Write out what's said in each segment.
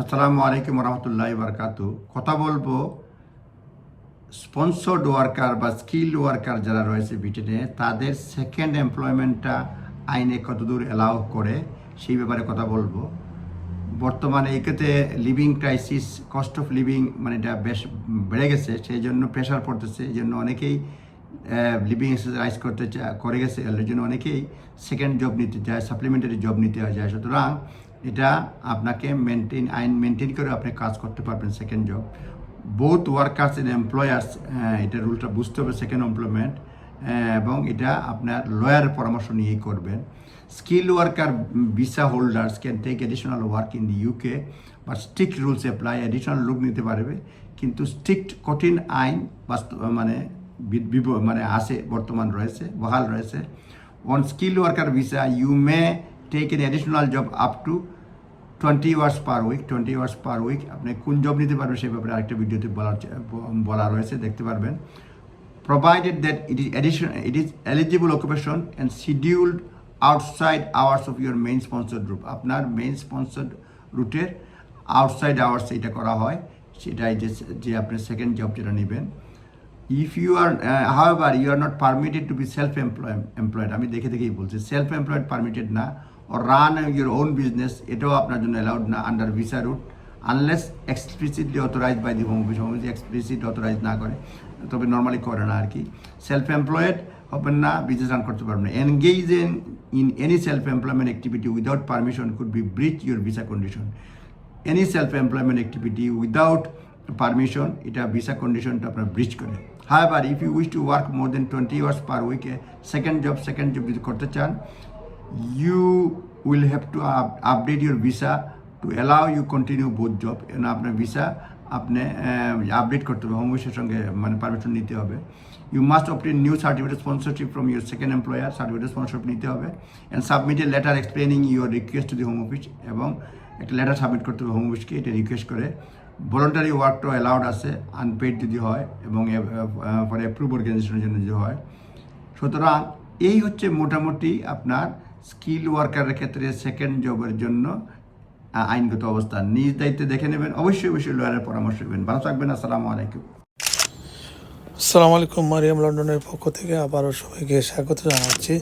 আসসালামু আলাইকুম রহমতুল্লাহ বারকাতু। কথা বলব স্পন্সর্ড ওয়ার্কার বা স্কিল ওয়ার্কার যারা রয়েছে ব্রিটেনে তাদের সেকেন্ড এমপ্লয়মেন্টটা আইনে কতদূর অ্যালাউ করে, সেই ব্যাপারে কথা বলব। বর্তমানে এই ক্ষেত্রে living crisis cost of living মানে এটা বেশ বেড়ে গেছে, সেই জন্য প্রেশার পড়তেছে, এই জন্য অনেকেই লিভিং এক্সারসাইজ করতে করে গেছে, এর জন্য অনেকেই সেকেন্ড জব নিতে চায় সাপ্লিমেন্টারি জব নিতে যায় সুতরাং এটা আপনাকে মেনটেন আইন মেনটেন করে আপনি কাজ করতে পারবেন second job both workers and employers এটা রুলটা বুঝতে হবে সেকেন্ড এমপ্লয়মেন্ট এবং এটা আপনার লয়ারের পরামর্শ নিয়েই করবেন। Skill worker visa holders can take additional work in the UK বা স্ট্রিক্ট রুলস অ্যাপ্লাই অ্যাডিশনাল লোক নিতে পারবে। কিন্তু স্ট্রিক্ট কঠিন আইন বাস্তব মানে মানে আছে, বর্তমান রয়েছে, বহাল রয়েছে। On skill worker visa you may take an additional job up to twenty hours per week twenty hours per week আপনি কোন জব নিতে পারবেন সে ব্যাপারে আরেকটা ভিডিওতে বলার বলা রয়েছে, দেখতে পারবেন। Provided that it is addition it is eligible occupation and scheduled outside hours of your main sponsored route আপনার মেইন স্পন্সর্ড রুটের আউটসাইড আওয়ার্স এটা করা হয়, সেটাই যে যে আপনি সেকেন্ড জব যেটা নেবেন। If you are however you are not permitted to be self employ employed আমি দেখে দেখেই বলছি সেলফ এমপ্লয়েড পারমিটেড না। Or run your own business এটাও আপনার জন্য অ্যালাউড না under visa route unless explicitly authorise by the home office home office explicit authorise না করে, তবে নর্মালি করে না আর কি সেলফ এমপ্লয়েড হবেন না বিজনেস রান করতে পারবেন না। Engage in in any self employment activity without permission could be breach your visa condition any self employment activity without permission এটা ভিসা কন্ডিশনটা আপনার ব্রিচ করে। However if you wish to work more than twenty hours per উইকে second job second job যদি করতে চান you will have to update your visa to allow you continue both job আপনার visa আপনি update করতে হবে home অফিসের সঙ্গে মানে পারমিশন নিতে হবে। You must obtain new certificate sponsorship from your second employer certificate sponsorship নিতে হবে। And submit a letter explaining your request to the home office এবং একটা লেটার সাবমিট করতে হবে হোম অফিসকে এটা রিকোয়েস্ট করে। ভলেন্টারি ওয়ার্কটাও অ্যালাউড আছে আনপেড যদি হয় এবং পরে অ্যাপ্রুভ অর্গানাইজেশনের জন্য যদি হয়। সুতরাং এই হচ্ছে মোটামুটি আপনার স্কিল ওয়ার্কারের ক্ষেত্রে সেকেন্ড জবের জন্য আইনগত অবস্থা নিজ দায়িত্বে দেখে নেবেন। অবশ্যই অবশ্যই লয়ারের পরামর্শ নেবেন। ভালো থাকবেন, আসসালামু আলাইকুম। আসসালামু আলাইকুম, মারিয়াম লন্ডনের পক্ষ থেকে আবারও সবাইকে স্বাগত জানাচ্ছি।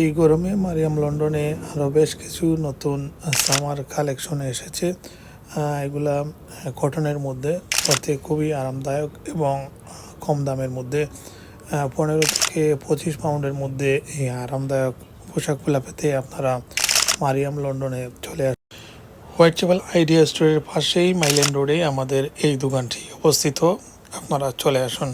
এই গরমে মারিয়াম লন্ডনে আরও বেশ কিছু নতুন সামার কালেকশন এসেছে। এগুলা কটনের মধ্যে পরতে খুবই আরামদায়ক এবং কম দামের মধ্যে পনেরো থেকে পঁচিশ পাউন্ডের মধ্যে এই আরামদায়ক পোশাকগুলো পেতে আপনারা মারিয়াম লন্ডনে চলে আসুন হোয়াইট চ্যাপেল আইডিয়া স্টোরের পাশেই মাইল্যান্ড রোডে আমাদের এই দোকানটি অবস্থিত। আপনারা চলে আসুন।